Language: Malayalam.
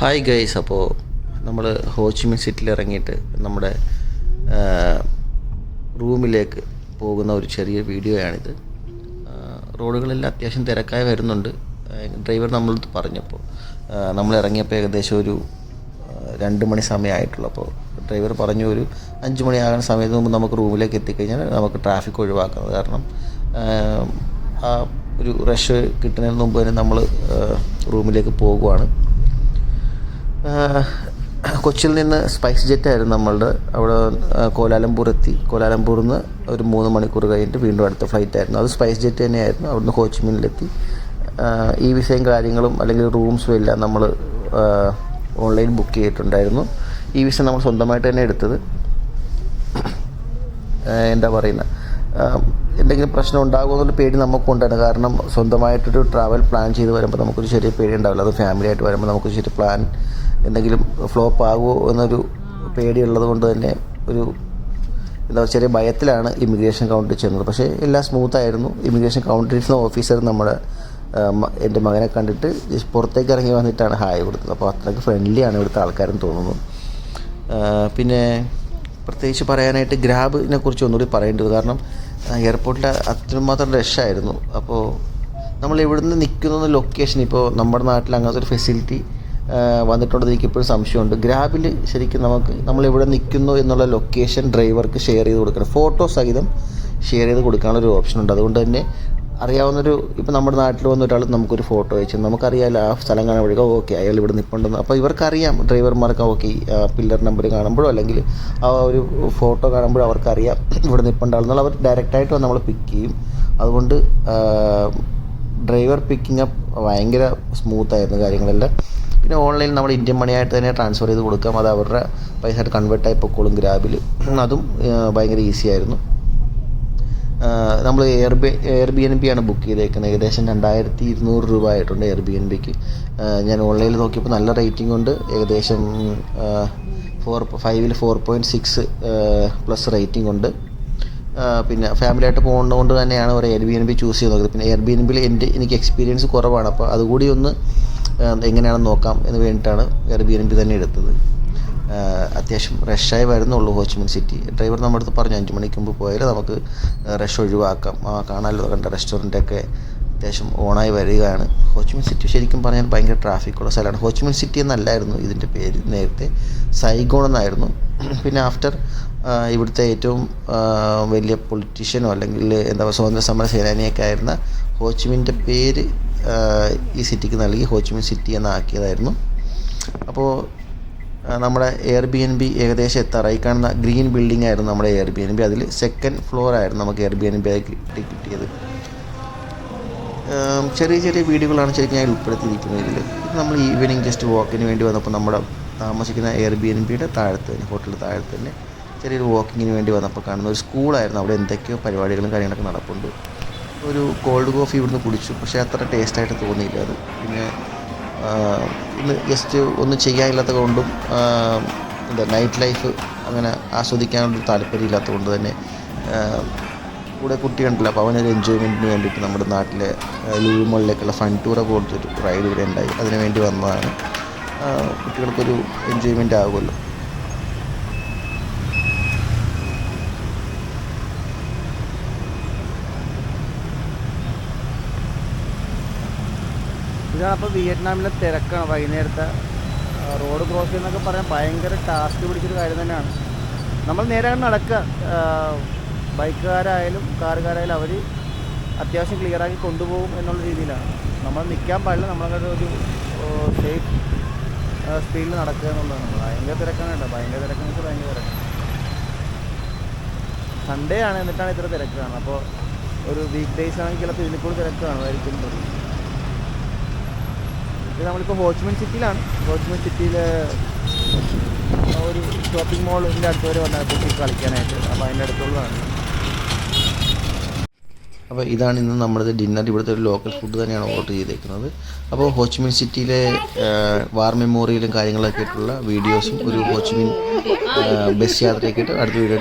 ഹായ് ഗൈസ് അപ്പോൾ നമ്മൾ ഹോച്ചിമിൻ സിറ്റിയിൽ ഇറങ്ങിയിട്ട് നമ്മുടെ റൂമിലേക്ക് പോകുന്ന ഒരു ചെറിയ വീഡിയോയാണിത് റോഡുകളെല്ലാം അത്യാവശ്യം തിരക്കായി വരുന്നുണ്ട്. ഡ്രൈവർ നമ്മളടുത്ത് പറഞ്ഞപ്പോൾ നമ്മൾ ഇറങ്ങിയപ്പോൾ ഏകദേശം ഒരു രണ്ട് മണി സമയമായിട്ടുള്ളൂ അപ്പോൾ ഡ്രൈവർ പറഞ്ഞു ഒരു അഞ്ച് മണിയാകുന്ന സമയത്ത് മുമ്പ് നമുക്ക് റൂമിലേക്ക് എത്തിക്കഴിഞ്ഞാൽ നമുക്ക് ട്രാഫിക് ഒഴിവാക്കുന്നത്. കാരണം ഒരു റഷ് കിട്ടുന്നതിന് മുമ്പ് തന്നെ നമ്മൾ റൂമിലേക്ക് പോകുവാണ്. കൊച്ചിയിൽ നിന്ന് സ്പൈസ് ജെറ്റ് ആയിരുന്നു നമ്മളുടെ. അവിടെ കോലാലംപൂർ എത്തി. കോലാലംപൂരിൽ നിന്ന് ഒരു മൂന്ന് മണിക്കൂർ കഴിഞ്ഞിട്ട് വീണ്ടും അടുത്ത ഫ്ലൈറ്റ് ആയിരുന്നു. അത് സ്പൈസ് ജെറ്റ് തന്നെയായിരുന്നു. അവിടുന്ന് ഹോച്ചിമിനിലെത്തി ആഹ് ഈ വിസയും കാര്യങ്ങളും അല്ലെങ്കിൽ റൂംസും എല്ലാം നമ്മൾ ഓൺലൈൻ ബുക്ക് ചെയ്തിട്ടുണ്ടായിരുന്നു. ഈ വിസ നമ്മൾ സ്വന്തമായിട്ട് തന്നെ എടുത്തത്. എന്താ പറയുന്നത് എന്തെങ്കിലും പ്രശ്നം ഉണ്ടാകുമെന്നുള്ള പേടി നമുക്കുണ്ടാണ് കാരണം സ്വന്തമായിട്ടൊരു ട്രാവൽ പ്ലാൻ ചെയ്ത് വരുമ്പോൾ നമുക്കൊരു ചെറിയ പേടി ഉണ്ടാവില്ല. അത് ഫാമിലി ആയിട്ട് വരുമ്പോൾ നമുക്കൊരു ചെറിയ പ്ലാൻ എന്തെങ്കിലും ഫ്ലോപ്പ് ആകുമോ എന്നൊരു പേടിയുള്ളത് കൊണ്ട് തന്നെ ഒരു എന്താ ചെറിയ ഭയത്തിലാണ് ഇമിഗ്രേഷൻ കൗണ്ടറിൽ ചെന്നത്. പക്ഷേ എല്ലാം സ്മൂത്തായിരുന്നു ഇമിഗ്രേഷൻ കൗണ്ടറിൽ നിന്ന് ഓഫീസർ നമ്മുടെ എന്റെ മകനെ കണ്ടിട്ട് പുറത്തേക്ക് ഇറങ്ങി വന്നിട്ടാണ് ഹായ് കൊടുത്തത്. അപ്പോൾ അത്രയ്ക്ക് ഫ്രണ്ട്ലിയാണ് ഇവിടുത്തെ ആൾക്കാരെന്ന് തോന്നുന്നു. പിന്നെ പ്രത്യേകിച്ച് പറയാനായിട്ട് ഗ്രാബിനെ കുറിച്ച് ഒന്നുകൂടി പറയേണ്ടത് കാരണം എയർപോർട്ടിൽ അത്രമാത്രം റഷായിരുന്നു അപ്പോൾ നമ്മൾ ഇവിടുന്ന് നിൽക്കുന്ന ലൊക്കേഷൻ ഇപ്പോൾ നമ്മുടെ നാട്ടിൽ അങ്ങനത്തെ ഒരു ഫെസിലിറ്റി വന്നിട്ടുണ്ടെന്ന് എനിക്കിപ്പോഴും സംശയമുണ്ട്. ഗ്രാബിൽ ശരിക്കും നമുക്ക് നമ്മൾ എവിടെ നിൽക്കുന്നു എന്നുള്ള ലൊക്കേഷൻ ഡ്രൈവർക്ക് ഷെയർ ചെയ്ത് കൊടുക്കണം. ഫോട്ടോ സഹിതം ഷെയർ ചെയ്ത് കൊടുക്കാനുള്ളൊരു ഓപ്ഷൻ ഉണ്ട്. അതുകൊണ്ട് തന്നെ അറിയാവുന്നൊരു ഇപ്പോൾ നമ്മുടെ നാട്ടിൽ വന്ന ഒരാൾ നമുക്കൊരു ഫോട്ടോ അയച്ചു. നമുക്കറിയാമല്ലോ ആ സ്ഥലം കാണാൻ വഴി ഓക്കെ അയാൾ ഇവിടെ നിൽപ്പുണ്ടെന്ന് അപ്പോൾ ഇവർക്കറിയാം ഡ്രൈവർമാർക്ക് ഓക്കെ പില്ലർ നമ്പർ കാണുമ്പോഴോ അല്ലെങ്കിൽ ആ ഒരു ഫോട്ടോ കാണുമ്പോഴോ അവർക്കറിയാം ഇവിടെ നിൽപ്പുണ്ടാകുന്നുള്ള അവർ ഡയറക്റ്റായിട്ട് വന്ന് നമ്മളെ പിക്ക് ചെയ്യും. അതുകൊണ്ട് ഡ്രൈവർ പിക്കിംഗ് അപ്പ് ഭയങ്കര സ്മൂത്തായിരുന്നു കാര്യങ്ങളെല്ലാം. പിന്നെ ഓൺലൈനിൽ നമ്മൾ ഇന്ത്യൻ മണിയായിട്ട് തന്നെ ട്രാൻസ്ഫർ ചെയ്ത് കൊടുക്കാം. അത് അവരുടെ പൈസ ആയിട്ട് കൺവേർട്ട് ആയി പൊക്കോളും ഗ്രാബിൽ അതും ഭയങ്കര ഈസി ആയിരുന്നു. നമ്മൾ air air B N B ആണ് ബുക്ക് ചെയ്തേക്കുന്നത് ഏകദേശം രണ്ടായിരത്തി ഇരുന്നൂറ് രൂപ ആയിട്ടുണ്ട് എയർ ബി എൻ ബിക്ക് ഞാൻ ഓൺലൈനിൽ നോക്കിയപ്പോൾ നല്ല റേറ്റിംഗ് ഉണ്ട്. ഏകദേശം ഫോർ ഫൈവിൽ four point six plus rating ഉണ്ട്. പിന്നെ ഫാമിലി ആയിട്ട് പോകുന്നതുകൊണ്ട് തന്നെയാണ് ഒരു air B N B choose ചെയ്ത് നോക്കുന്നത് പിന്നെ എയർ ബി എൻ ബിയിൽ എന്റെ എനിക്ക് എക്സ്പീരിയൻസ് കുറവാണ്. അപ്പോൾ അതുകൂടി ഒന്ന് എങ്ങനെയാണെന്ന് നോക്കാം എന്ന് വേണ്ടിയിട്ടാണ് എയർ ബി എൻ ബി തന്നെ എടുത്തത്. അത്യാവശ്യം റഷായി വരുന്നുള്ളൂ ഹോച്ചിമിൻ സിറ്റി ഡ്രൈവർ നമ്മുടെ അടുത്ത് പറഞ്ഞു അഞ്ച് മണിക്ക് മുമ്പ് പോയാൽ നമുക്ക് റഷ് ഒഴിവാക്കാം. കാണാമല്ലോ കണ്ട റെസ്റ്റോറന്റൊക്കെ അത്യാവശ്യം ഓണായി വരികയാണ്. ഹോച്ചിമിൻ സിറ്റി ശരിക്കും പറഞ്ഞാൽ ഭയങ്കര ട്രാഫിക്കുള്ള സ്ഥലമാണ്. ഹോച്ചിമിൻ സിറ്റി എന്നല്ലായിരുന്നു ഇതിന്റെ പേര് നേരത്തെ. സൈഗോൺ എന്നായിരുന്നു. പിന്നെ ആഫ്റ്റർ ഇവിടുത്തെ ഏറ്റവും വലിയ പൊളിറ്റീഷ്യനോ അല്ലെങ്കിൽ എന്താ പറയുക സ്വാതന്ത്ര്യ സമര സേനാനിയൊക്കെ ആയിരുന്ന ഹോച്ചിമിന്റെ പേര് ഈ സിറ്റിക്ക് നൽകി ഹോച്ചിമിൻ സിറ്റി എന്നാക്കിയതായിരുന്നു അപ്പോൾ നമ്മുടെ എയർ ബി എൻ ബി ഏകദേശം എത്താറായി കാണുന്ന ഗ്രീൻ ബിൽഡിംഗ് ആയിരുന്നു നമ്മുടെ എയർ ബി എൻ ബി അതിൽ സെക്കൻഡ് ഫ്ലോർ ആയിരുന്നു നമുക്ക് എയർ ബി എൻ ബി ആയി കിട്ടി കിട്ടിയത് ചെറിയ ചെറിയ വീടുകളാണ് ശരിക്കും ഞാൻ ഉൾപ്പെടുത്തിയിരിക്കുന്നത് ഇതിൽ ഇത് നമ്മൾ ഈവനിങ് ജസ്റ്റ് വാക്കിന് വേണ്ടി വന്നപ്പോൾ നമ്മുടെ താമസിക്കുന്ന എയർ ബി എൻ ബിയുടെ താഴത്ത് തന്നെ ഹോട്ടലിൽ താഴത്ത് തന്നെ ചെറിയൊരു വാക്കിങ്ങിന് വേണ്ടി വന്നപ്പോൾ കാണുന്ന ഒരു സ്കൂളായിരുന്നു. അവിടെ എന്തൊക്കെയോ പരിപാടികളും കാര്യങ്ങളൊക്കെ നടപ്പുണ്ട്. ഒരു കോൾഡ് കോഫി ഇവിടുന്ന് കുടിച്ചു. പക്ഷേ അത്ര ടേസ്റ്റായിട്ട് തോന്നിയില്ല അത്. പിന്നെ ഇന്ന് ജസ്റ്റ് ഒന്നും ചെയ്യാനില്ലാത്തത് കൊണ്ടും എന്താ നൈറ്റ് ലൈഫ് അങ്ങനെ ആസ്വദിക്കാനുള്ള താല്പര്യമില്ലാത്തത് കൊണ്ട് തന്നെ കൂടെ കുട്ടിയുണ്ടല്ലോ അപ്പോൾ അവനൊരു എൻജോയ്മെന്റിന് വേണ്ടിയിട്ട് നമ്മുടെ നാട്ടിലെ ലൂമുകളിലേക്കുള്ള ഫൺ ടൂറൊക്കെ കൊടുത്തൊരു റൈഡ് ഇവിടെ ഉണ്ടായി. അതിനു വേണ്ടി വന്നതാണ്. കുട്ടികൾക്കൊരു എൻജോയ്മെന്റ് ആകുമല്ലോ ഇതാണ് അപ്പോൾ വിയറ്റ്നാമിലെ തിരക്കാണ്. വൈകുന്നേരത്തെ റോഡ് ക്രോസ് ചെയ്യുന്നൊക്കെ പറയാൻ ഭയങ്കര ടാസ്ക് പിടിച്ചൊരു കാര്യം തന്നെയാണ്. നമ്മൾ നേരെ നടക്കുക. ബൈക്കുകാരായാലും കാറുകാരായാലും അവർ അത്യാവശ്യം ക്ലിയറാക്കി കൊണ്ടുപോകും എന്നുള്ള രീതിയിലാണ്. നമ്മൾ നിൽക്കാൻ പാടില്ല. നമ്മളങ്ങനെ ഒരു സേഫ് സ്പീഡിൽ നടക്കുക എന്നുള്ളതാണ്. ഭയങ്കര തിരക്കാണ് കേട്ടോ. ഭയങ്കര തിരക്കെന്ന് വെച്ചാൽ ഭയങ്കര തിരക്ക്. സൺഡേ ആണ് എന്നിട്ടാണ് ഇത്ര തിരക്കാണ് അപ്പോൾ ഒരു വീക്ക് ഡേയ്സ് ആണെങ്കിൽ ചിലപ്പോൾ ഇതിൽ കൂടുതൽ തിരക്കാണ് ആയിരിക്കും ഇത് നമ്മളിപ്പോൾ ഹോച്ച്മൻ സിറ്റിയിലാണ് ഹോച്ച്മൻ സിറ്റിയിൽ ഒരു ഷോപ്പിംഗ് മോളിന്റെ അടുത്ത് വരെ വന്നാൽ കുട്ടി കളിക്കാനായിട്ട്. അപ്പോൾ അതിന്റെ അടുത്തുള്ളതാണ് അപ്പോൾ ഇതാണ് ഇന്ന് നമ്മുടെ ഡിന്നർ ഇവിടുത്തെ ഒരു ലോക്കൽ ഫുഡ് തന്നെയാണ് ഓർഡർ ചെയ്തേക്കുന്നത്. അപ്പോൾ ഹോച്ച്മിൻ സിറ്റിയിലെ വാർ മെമ്മോറിയലും കാര്യങ്ങളൊക്കെ ആയിട്ടുള്ള വീഡിയോസും ഒരു ഹോച്ച്മിൻ ബസ് യാത്രയൊക്കെ ആയിട്ട് അടുത്ത വീഡിയോ